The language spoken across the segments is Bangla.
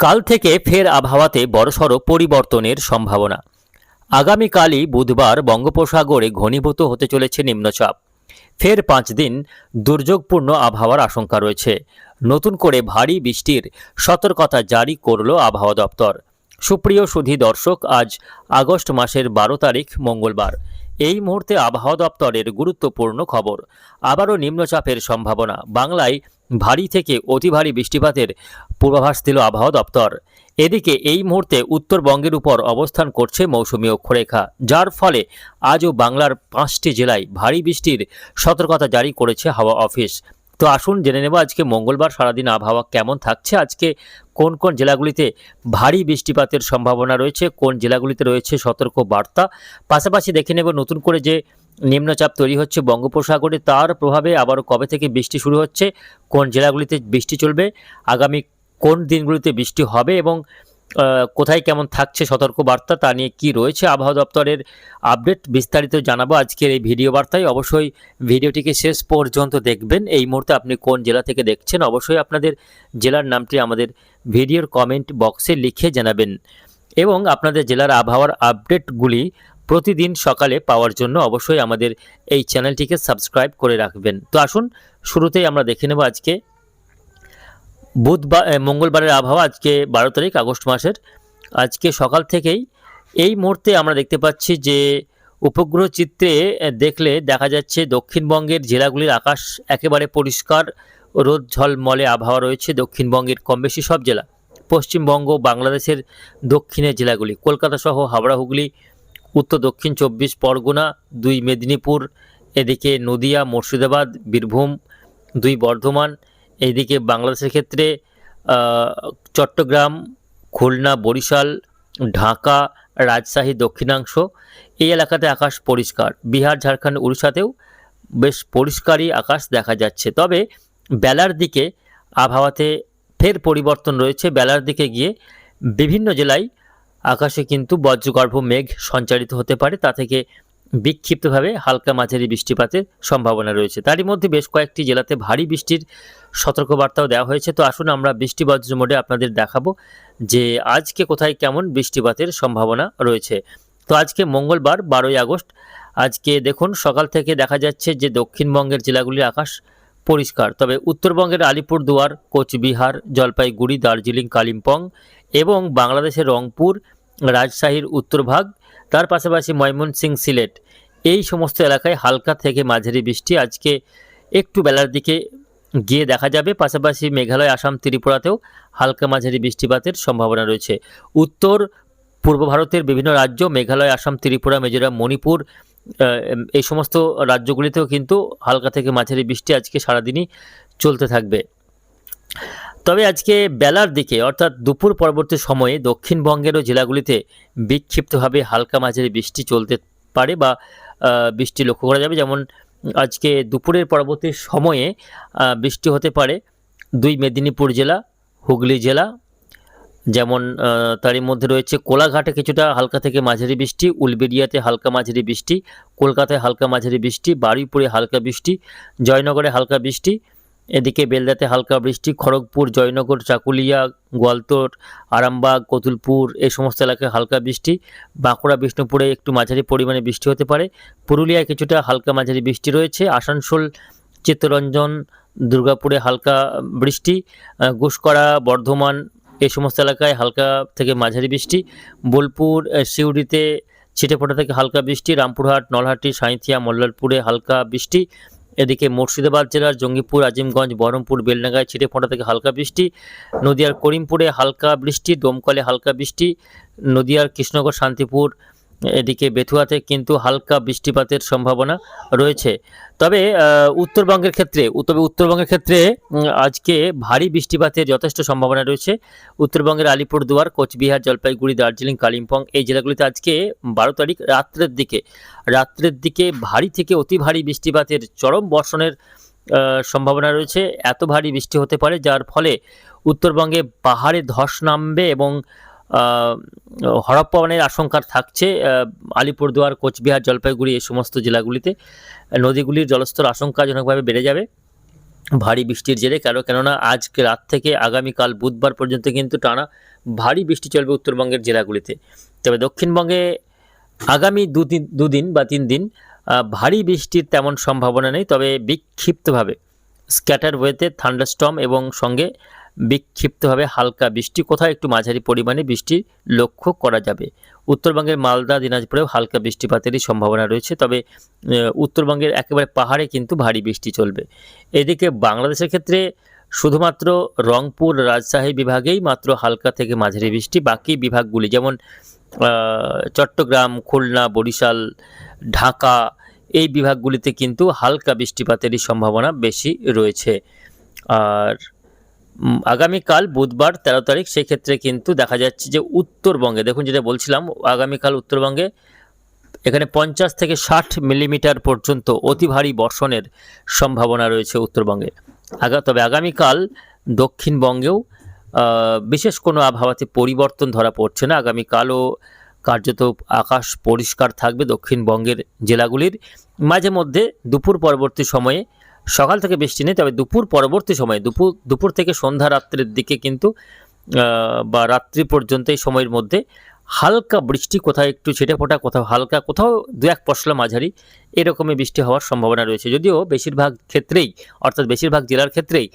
কাল থেকে ফের আবহাওয়াতে বড়সড় পরিবর্তনের সম্ভাবনা। আগামীকালই বুধবার বঙ্গোপসাগরে ঘনীভূত হতে চলেছে নিম্নচাপ। ফের পাঁচ দিন দুর্যোগপূর্ণ আবহাওয়ার আশঙ্কা রয়েছে। নতুন করে ভারী বৃষ্টির সতর্কতা জারি করল আবহাওয়া দপ্তর। সুপ্রিয় সুধী দর্শক, আজ আগস্ট মাসের বারো তারিখ, মঙ্গলবার। এই মুহূর্তে আবহাওয়া দপ্তরের গুরুত্বপূর্ণ খবর। আবারও নিম্নচাপের সম্ভাবনা। বাংলায় ভারী থেকে অতি ভারী বৃষ্টিপাতের পূর্বাভাস দিল আবহাওয়া দপ্তর। এদিকে এই মুহূর্তে উত্তরবঙ্গের উপর অবস্থান করছে মৌসুমি অক্ষরেখা। যার ফলে আজও বাংলার পাঁচটি জেলায় ভারী বৃষ্টির সতর্কতা জারি করেছে হাওয়া অফিস। তো আসুন জেনে নেব আজকে মঙ্গলবার সারাদিন আবহাওয়া কেমন থাকছে? আজকে কোন কোন জেলাগুলিতে ভারী বৃষ্টিপাতের সম্ভাবনা রয়েছে, কোন জেলাগুলিতে রয়েছে সতর্ক বার্তা পাশাপাশি দেখে নেব নতুন করে যে নিম্নচাপ তৈরি হচ্ছে বঙ্গোপসাগরে, তার প্রভাবে আবারও কবে থেকে বৃষ্টি শুরু হচ্ছে, কোন জেলাগুলিতে বৃষ্টি চলবে, আগামী কোন দিনগুলিতে বৃষ্টি হবে এবং কোথায় কেমন থাকছে সতর্ক বার্তা তা নিয়ে কি রয়েছে আবহাওয়া দপ্তরের আপডেট বিস্তারিত জানাব আজকের এই ভিডিও বার্তায়। অবশ্যই ভিডিওটিকে শেষ পর্যন্ত দেখবেন। এই মুহূর্তে আপনি কোন জেলা থেকে দেখছেন অবশ্যই আপনাদের জেলার নামটি আমাদের ভিডিওর কমেন্ট বক্সে লিখে জানাবেন। এবং আপনাদের জেলার আবহাওয়ার আপডেটগুলি প্রতিদিন সকালে পাওয়ার জন্য অবশ্যই আমাদের এই চ্যানেলটিকে সাবস্ক্রাইব করে রাখবেন। তো আসুন, শুরুতেই আমরা দেখে নেব আজকে বুধবার মঙ্গলবারের আবহাওয়া আজকে বারো তারিখ, আগস্ট মাসের। আজকে সকাল থেকেই এই মুহূর্তে আমরা দেখতে পাচ্ছি যে উপগ্রহ চিত্রে দেখলে দেখা যাচ্ছে দক্ষিণবঙ্গের জেলাগুলির আকাশ একেবারে পরিষ্কার, রোদ ঝলমলে আবহাওয়া রয়েছে দক্ষিণবঙ্গের কম বেশি সব জেলা। পশ্চিমবঙ্গ, বাংলাদেশের দক্ষিণের জেলাগুলি, কলকাতা সহ হাওড়া, হুগলি, উত্তর, দক্ষিণ চব্বিশ, পরগনা, দুই মেদিনীপুর, এদিকে নদিয়া, মুর্শিদাবাদ, বীরভূম, দুই বর্ধমান এইদিকে বাংলাদেশের ক্ষেত্রে চট্টগ্রাম, খুলনা, বরিশাল, ঢাকা, রাজশাহী দক্ষিণাংশ, এই এলাকাতে আকাশ পরিষ্কার। বিহার, ঝাড়খণ্ড, উড়িষ্যাতেও বেশ পরিষ্কারই আকাশ দেখা যাচ্ছে। তবে বেলার দিকে আবহাওয়াতে ফের পরিবর্তন রয়েছে। বেলার দিকে গিয়ে বিভিন্ন জেলায় আকাশে কিন্তু বজ্রগর্ভ মেঘ সঞ্চারিত হতে পারে। তা থেকে বিক্ষিপ্তভাবে হালকা মাঝারি বৃষ্টিপাতের সম্ভাবনা রয়েছে। তারই মধ্যে বেশ কয়েকটি জেলাতে ভারী বৃষ্টির সতর্কবার্তাও দেওয়া হয়েছে। তো আসুন আমরা বৃষ্টি বজ্র মোডে আপনাদের দেখাবো যে আজকে কোথায় কেমন বৃষ্টিপাতের সম্ভাবনা রয়েছে। তো আজকে মঙ্গলবার বারোই আগস্ট, আজকে দেখুন সকাল থেকে দেখা যাচ্ছে যে দক্ষিণবঙ্গের জেলাগুলির আকাশ পরিষ্কার। তবে উত্তরবঙ্গের আলিপুরদুয়ার, কোচবিহার, জলপাইগুড়ি, দার্জিলিং, কালিম্পং এবং বাংলাদেশের রংপুর রাজশাহীর উত্তরভাগ তার পাশাপাশি ময়মনসিং সিলেট। এই সমস্ত এলাকায় হালকা থেকে মাঝারি বৃষ্টি আজকে একটু বেলার দিকে গিয়ে দেখা যাবে। পাশাপাশি মেঘালয়, আসাম, ত্রিপুরাতেও হালকা মাঝারি বৃষ্টিপাতের সম্ভাবনা রয়েছে। উত্তর, পূর্ব ভারতের বিভিন্ন রাজ্য, মেঘালয়, আসাম, ত্রিপুরা, মিজোরাম, মণিপুর এই সমস্ত রাজ্যগুলিতেও কিন্তু হালকা থেকে মাঝারি বৃষ্টি আজকে সারাদিনই চলতে থাকবে। তবে আজকে বেলার দিকে, অর্থাৎ দুপুর পরবর্তী সময়ে দক্ষিণবঙ্গেরও জেলাগুলিতে বিক্ষিপ্তভাবে হালকা মাঝারি বৃষ্টি চলতে পারে বা বৃষ্টি লক্ষ্য করা যাবে। যেমন আজকে দুপুরের পরবর্তী সময়ে বৃষ্টি হতে পারে দুই মেদিনীপুর জেলা, হুগলি জেলা। যেমন তারই মধ্যে রয়েছে কোলাঘাটে কিছুটা হালকা থেকে মাঝারি বৃষ্টি, উলবেড়িয়াতে হালকা মাঝারি বৃষ্টি, কলকাতায় হালকা মাঝারি বৃষ্টি, বারুইপুরে হালকা বৃষ্টি, জয়নগরে হালকা বৃষ্টি। এদিকে বেলদাতে হালকা বৃষ্টি খড়গপুর জয়নগর চাকুলিয়া গোয়ালতোর আরামবাগ কতুলপুর এই সমস্ত এলাকায় হালকা বৃষ্টি। বাঁকুড়া বিষ্ণুপুরে একটু মাঝারি পরিমাণে বৃষ্টি হতে পারে। পুরুলিয়ায় কিছুটা হালকা মাঝারি বৃষ্টি রয়েছে। আসানসোল চিত্তরঞ্জন দুর্গাপুরে হালকা বৃষ্টি। আহ, ঘুষকরা বর্ধমান এই সমস্ত এলাকায় হালকা থেকে মাঝারি বৃষ্টি। বোলপুর সিউড়িতে ছিটেফোঁটা থেকে হালকা বৃষ্টি। রামপুরহাট নলহাটি সাঁইথিয়া মল্লারপুরে হালকা বৃষ্টি। এদিকে মুর্শিদাবাদ জেলার জঙ্গিপুর, আজিমগঞ্জ, বহরমপুর ছিটে ফোঁটা থেকে হালকা বৃষ্টি। নদিয়ার করিমপুরে হালকা বৃষ্টি, দমকলে হালকা বৃষ্টি। নদীয়ার কৃষ্ণগড় শান্তিপুর এদিকে বেথুয়াতে কিন্তু হালকা বৃষ্টিপাতের সম্ভাবনা রয়েছে। তবে উত্তরবঙ্গের ক্ষেত্রে তবে উত্তরবঙ্গের ক্ষেত্রে আজকে ভারী বৃষ্টিপাতের যথেষ্ট সম্ভাবনা রয়েছে। উত্তরবঙ্গের আলিপুরদুয়ার, কোচবিহার, জলপাইগুড়ি, দার্জিলিং, কালিম্পং এই জেলাগুলিতে আজকে বারো তারিখ রাত্রের দিকে রাত্রের দিকে ভারী থেকে অতি ভারী বৃষ্টিপাতের চরম বর্ষণের সম্ভাবনা রয়েছে। এত ভারী বৃষ্টি হতে পারে, যার ফলে উত্তরবঙ্গে পাহাড়ে ধস নামবে এবং আহ, হরপ্পানের আশঙ্কা থাকছে আলিপুরদুয়ার কোচবিহার জলপাইগুড়ি এই সমস্ত জেলাগুলিতে। নদীগুলির জলস্তর আশঙ্কাজনকভাবে বেড়ে যাবে। ভারী বৃষ্টির জেরে কেন কেননা আজকে রাত থেকে আগামীকাল বুধবার পর্যন্ত কিন্তু টানা ভারী বৃষ্টি চলবে উত্তরবঙ্গের জেলাগুলিতে। তবে দক্ষিণবঙ্গে আগামী দুদিন দুদিন বা তিন দিন ভারী বৃষ্টির তেমন সম্ভাবনা নেই। তবে বিক্ষিপ্তভাবে স্ক্যাটার ওয়েতে থান্ডারস্টর্ম এবং সঙ্গে বিক্ষিপ্তভাবে হালকা বৃষ্টি, কোথাও একটু মাঝারি পরিমাণে বৃষ্টি লক্ষ্য করা যাবে। উত্তরবঙ্গের মালদা, দিনাজপুরেও হালকা বৃষ্টিপাতেরই সম্ভাবনা রয়েছে, তবে উত্তরবঙ্গের একেবারে পাহাড়ে কিন্তু ভারী বৃষ্টি চলবে। এদিকে বাংলাদেশের ক্ষেত্রে শুধুমাত্র রংপুর রাজশাহী বিভাগেই মাত্র হালকা থেকে মাঝারি বৃষ্টি, বাকি বিভাগগুলি যেমন চট্টগ্রাম, খুলনা, বরিশাল, ঢাকা, এই বিভাগগুলিতে কিন্তু হালকা বৃষ্টিপাতেরই সম্ভাবনা বেশি রয়েছে। আর আগামীকাল বুধবার তেরো তারিখ, সেক্ষেত্রে কিন্তু দেখা যাচ্ছে যে উত্তরবঙ্গে, দেখুন যেটা বলছিলাম, আগামীকাল উত্তরবঙ্গে এখানে পঞ্চাশ থেকে ষাট মিলিমিটার পর্যন্ত অতি ভারী বর্ষণের সম্ভাবনা রয়েছে উত্তরবঙ্গে। আগা, তবে আগামীকাল দক্ষিণবঙ্গেও বিশেষ কোনো আবহাওয়াতে পরিবর্তন ধরা পড়ছে না। আগামীকালও কার্যত আকাশ পরিষ্কার থাকবে দক্ষিণবঙ্গের জেলাগুলির। মাঝে মধ্যে দুপুর পরবর্তী সময়ে সকাল থেকে বৃষ্টি নেই, তবে দুপুর পরবর্তী সময়ে, দুপুর দুপুর থেকে সন্ধ্যা রাত্রের দিকে কিন্তু বা রাত্রি পর্যন্ত এই সময়ের মধ্যে হালকা বৃষ্টি, কোথাও একটু ছিটে ফোটা, কোথাও হালকা, কোথাও দু এক পশলা মাঝারি এরকমই বৃষ্টি হওয়ার সম্ভাবনা রয়েছে। যদিও বেশিরভাগ ক্ষেত্রেই, অর্থাৎ বেশিরভাগ জেলার ক্ষেত্রেই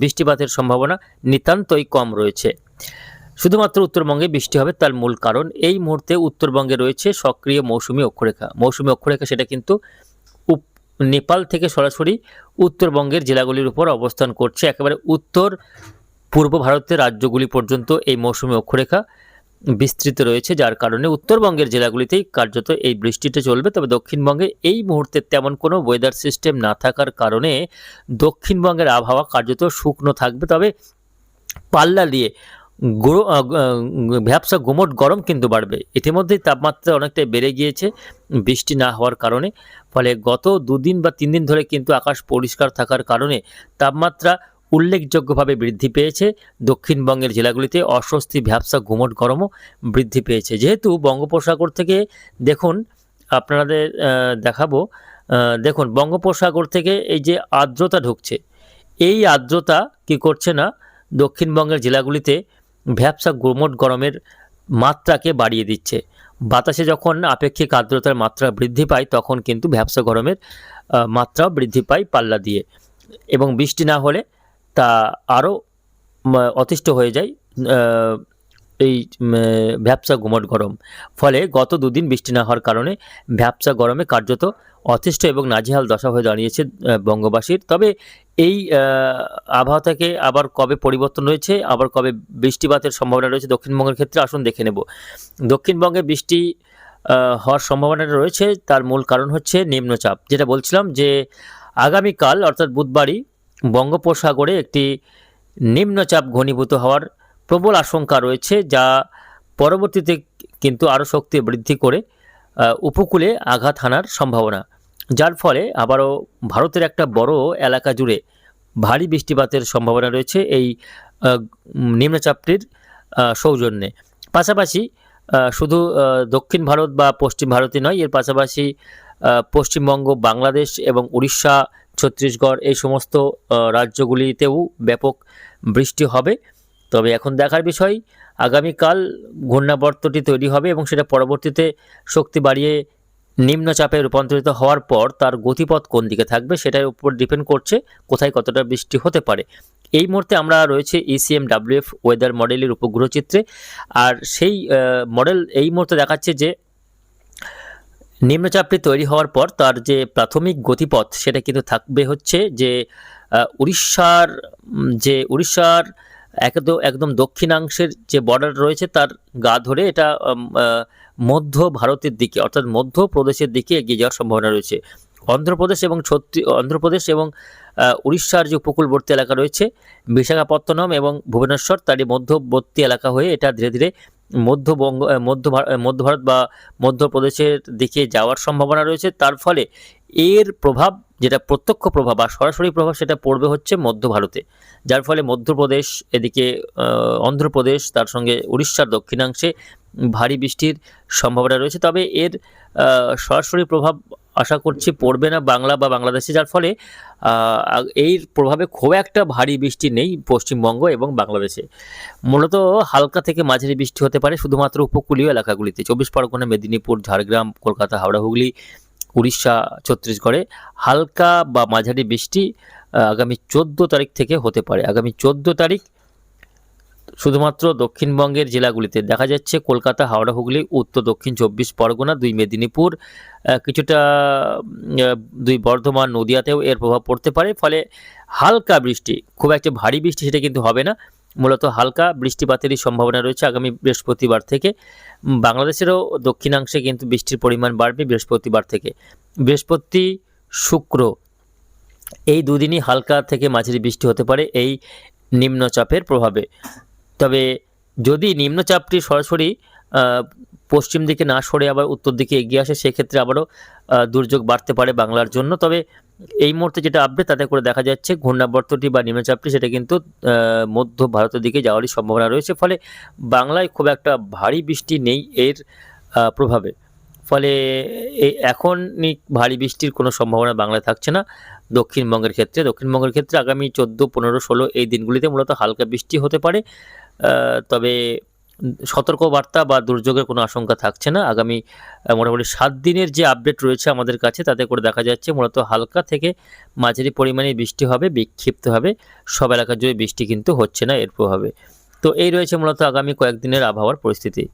বৃষ্টিপাতের সম্ভাবনা নিতান্তই কম রয়েছে। শুধুমাত্র উত্তরবঙ্গে বৃষ্টি হবে, তার মূল কারণ এই মুহূর্তে উত্তরবঙ্গে রয়েছে সক্রিয় মৌসুমি অক্ষরেখা। মৌসুমি অক্ষরেখা, সেটা কিন্তু নেপাল থেকে সরাসরি উত্তরবঙ্গের জেলাগুলির উপর অবস্থান করছে। একেবারে উত্তর, পূর্ব ভারতের রাজ্যগুলি পর্যন্ত এই মৌসুমি অক্ষরেখা বিস্তৃত রয়েছে, যার কারণে উত্তরবঙ্গের জেলাগুলিতেই কার্যত এই বৃষ্টিটা চলবে। তবে দক্ষিণবঙ্গে এই মুহূর্তে তেমন কোনো ওয়েদার সিস্টেম না থাকার কারণে দক্ষিণবঙ্গের আবহাওয়া কার্যত শুকনো থাকবে। তবে পাল্লা দিয়ে ভ্যাবসা গুমট গরম কিন্তু বাড়বে। ইতিমধ্যেই তাপমাত্রা অনেকটাই বেড়ে গিয়েছে বৃষ্টি না হওয়ার কারণে। ফলে গত দুদিন বা তিন দিন ধরে কিন্তু আকাশ পরিষ্কার থাকার কারণে তাপমাত্রা উল্লেখযোগ্যভাবে বৃদ্ধি পেয়েছে। দক্ষিণবঙ্গের জেলাগুলিতে অস্বস্তি, ভ্যাবসা, গুমট গরমও বৃদ্ধি পেয়েছে। যেহেতু বঙ্গোপসাগর থেকে দেখুন, আপনাদের দেখাবো দেখুন, বঙ্গোপসাগর থেকে এই যে আর্দ্রতা ঢুকছে, এই আর্দ্রতা কি করছে না, দক্ষিণবঙ্গের জেলাগুলিতে ভ্যাবসা গোমট গরমের মাত্রাকে বাড়িয়ে দিচ্ছে। বাতাসে যখন আপেক্ষিক আর্দ্রতার মাত্রা বৃদ্ধি পায়, তখন কিন্তু ভ্যাবসা গরমের মাত্রা বৃদ্ধি পায় পাল্লা দিয়ে। এবং বৃষ্টি না হলে তা আরও অতিষ্ঠ হয়ে যায় এই উম, ভ্যাবসা গুমট গরম। ফলে গত দুদিন বৃষ্টি না হওয়ার কারণে ভ্যাবসা গরমে কার্যত অতিষ্ঠ এবং নাজেহাল দশা হয়ে দাঁড়িয়েছে বঙ্গবাসীর। তবে এই আবহাওয়া থেকে আবার কবে পরিবর্তন রয়েছে আবার কবে বৃষ্টিপাতের সম্ভাবনা রয়েছে দক্ষিণবঙ্গের ক্ষেত্রে আসুন দেখে নেব। দক্ষিণবঙ্গে বৃষ্টি হওয়ার সম্ভাবনাটা রয়েছে তার মূল কারণ হচ্ছে নিম্নচাপ। যেটা বলছিলাম যে আগামীকাল অর্থাৎ বুধবারই বঙ্গোপসাগরে একটি নিম্নচাপ ঘনীভূত হওয়ার প্রবল আশঙ্কা রয়েছে, যা পরবর্তীতে কিন্তু আরও শক্তি বৃদ্ধি করে উপকূলে আঘাত হানার সম্ভাবনা। যার ফলে আবারও ভারতের একটা বড় এলাকা জুড়ে ভারী বৃষ্টিপাতের সম্ভাবনা রয়েছে এই নিম্নচাপটির সৌজন্যে। পাশাপাশি শুধু দক্ষিণ ভারত বা পশ্চিম ভারতে নয়, এর পাশাপাশি পশ্চিমবঙ্গ, বাংলাদেশ এবং উড়িষ্যা, ছত্তিশগড় এই সমস্ত রাজ্যগুলিতেও ব্যাপক বৃষ্টি হবে। তবে এখন দেখার বিষয়, আগামীকাল ঘূর্ণাবর্তটি তৈরি হবে এবং সেটা পরবর্তীতে শক্তি বাড়িয়ে নিম্নচাপে রূপান্তরিত হওয়ার পর তার গতিপথ কোন দিকে থাকবে সেটার উপর ডিপেন্ড করছে কোথায় কতটা বৃষ্টি হতে পারে। এই মুহূর্তে আমরা রয়েছে ইসিএম ডাব্লিউএফ ওয়েদার মডেলের উপগ্রহ চিত্রে। আর সেই মডেল এই মুহূর্তে দেখাচ্ছে যে নিম্নচাপটি তৈরি হওয়ার পর তার যে প্রাথমিক গতিপথ সেটা কিন্তু থাকবে হচ্ছে যে উড়িষ্যার যে উড়িষ্যার একদম একদম দক্ষিণাংশের যে বর্ডার রয়েছে তার গা ধরে এটা মধ্য ভারতের দিকে, অর্থাৎ মধ্য প্রদেশের দিকে এগিয়ে যাওয়ার সম্ভাবনা রয়েছে। অন্ধ্রপ্রদেশ এবং ছত্তি অন্ধ্রপ্রদেশ এবং উড়িষ্যার যে উপকূলবর্তী এলাকা রয়েছে, বিশাখাপত্তনম এবং ভুবনেশ্বর, তারই মধ্যবর্তী এলাকা হয়ে এটা ধীরে ধীরে মধ্যবঙ্গ মধ্য মধ্য ভারত বা মধ্যপ্রদেশের দিকে যাওয়ার সম্ভাবনা রয়েছে। তার ফলে এর প্রভাব যেটা প্রত্যক্ষ প্রভাব বা সরাসরি প্রভাব সেটা পড়বে হচ্ছে মধ্য ভারতে। যার ফলে মধ্যপ্রদেশ, এদিকে অন্ধ্রপ্রদেশ, তার সঙ্গে উড়িষ্যার দক্ষিণাংশে ভারী বৃষ্টির সম্ভাবনা রয়েছে। তবে এর সরাসরি প্রভাব আশা করছি পড়বে না বাংলা বা বাংলাদেশে, যার ফলে এর প্রভাবে খুব একটা ভারী বৃষ্টি নেই পশ্চিমবঙ্গ এবং বাংলাদেশে। মূলত হালকা থেকে মাঝারি বৃষ্টি হতে পারে শুধুমাত্র উপকূলীয় এলাকাগুলিতে। চব্বিশ পরগনা, মেদিনীপুর, ঝাড়গ্রাম, কলকাতা, হাওড়া, হুগলি উড়িষ্যা, ছত্তিশগড়ে হালকা বা মাঝারি বৃষ্টি আগামী চোদ্দ তারিখ থেকে হতে পারে। আগামী চোদ্দ তারিখ শুধুমাত্র দক্ষিণবঙ্গের জেলাগুলিতে দেখা যাচ্ছে, কলকাতা, হাওড়া, হুগলি, উত্তর, দক্ষিণ চব্বিশ পরগনা, দুই মেদিনীপুর কিছুটা দুই বর্ধমান, নদিয়াতেও এর প্রভাব পড়তে পারে। ফলে হালকা বৃষ্টি, খুব একটা ভারী বৃষ্টি সেটা কিন্তু হবে না। মূলত হালকা বৃষ্টিপাতেরই সম্ভাবনা রয়েছে আগামী বৃহস্পতিবার থেকে। বাংলাদেশেরও দক্ষিণাংশে কিন্তু বৃষ্টির পরিমাণ বাড়বে বৃহস্পতিবার থেকে। বৃহস্পতি শুক্র এই দুদিনই হালকা থেকে মাঝারি বৃষ্টি হতে পারে এই নিম্নচাপের প্রভাবে। তবে যদি নিম্নচাপটি সরাসরি পশ্চিম দিকে না সরে আবার উত্তর দিকে এগিয়ে আসে, সেক্ষেত্রে আবারও দুর্যোগ বাড়তে পারে বাংলার জন্য। তবে এই মুহূর্তে যেটা আপডেট তাতে করে দেখা যাচ্ছে ঘূর্ণাবর্তটি বা নিম্নচাপটি, সেটা কিন্তু মধ্য ভারতের দিকে যাওয়ারই সম্ভাবনা রয়েছে। ফলে বাংলায় খুব একটা ভারী বৃষ্টি নেই এর প্রভাবে। ফলে এখনই ভারী বৃষ্টির কোনো সম্ভাবনা বাংলায় থাকছে না। দক্ষিণবঙ্গের ক্ষেত্রে দক্ষিণবঙ্গের ক্ষেত্রে আগামী চোদ্দ, পনেরো, ষোলো এই দিনগুলিতে মূলত হালকা বৃষ্টি হতে পারে। তবে সতর্কবার্তা বা দুর্যোগের কোনো আশঙ্কা থাকছে না। আগামী মোটামুটি সাত দিনের যে আপডেট রয়েছে আমাদের কাছে, তাতে করে দেখা যাচ্ছে মূলত হালকা থেকে মাঝারি পরিমাণে বৃষ্টি হবে, বিক্ষিপ্ত হবে। সব এলাকা জুড়ে বৃষ্টি কিন্তু হচ্ছে না, এর প্রভাবে। তো এই রয়েছে মূলত আগামী কয়েকদিনের আবহাওয়ার পরিস্থিতি।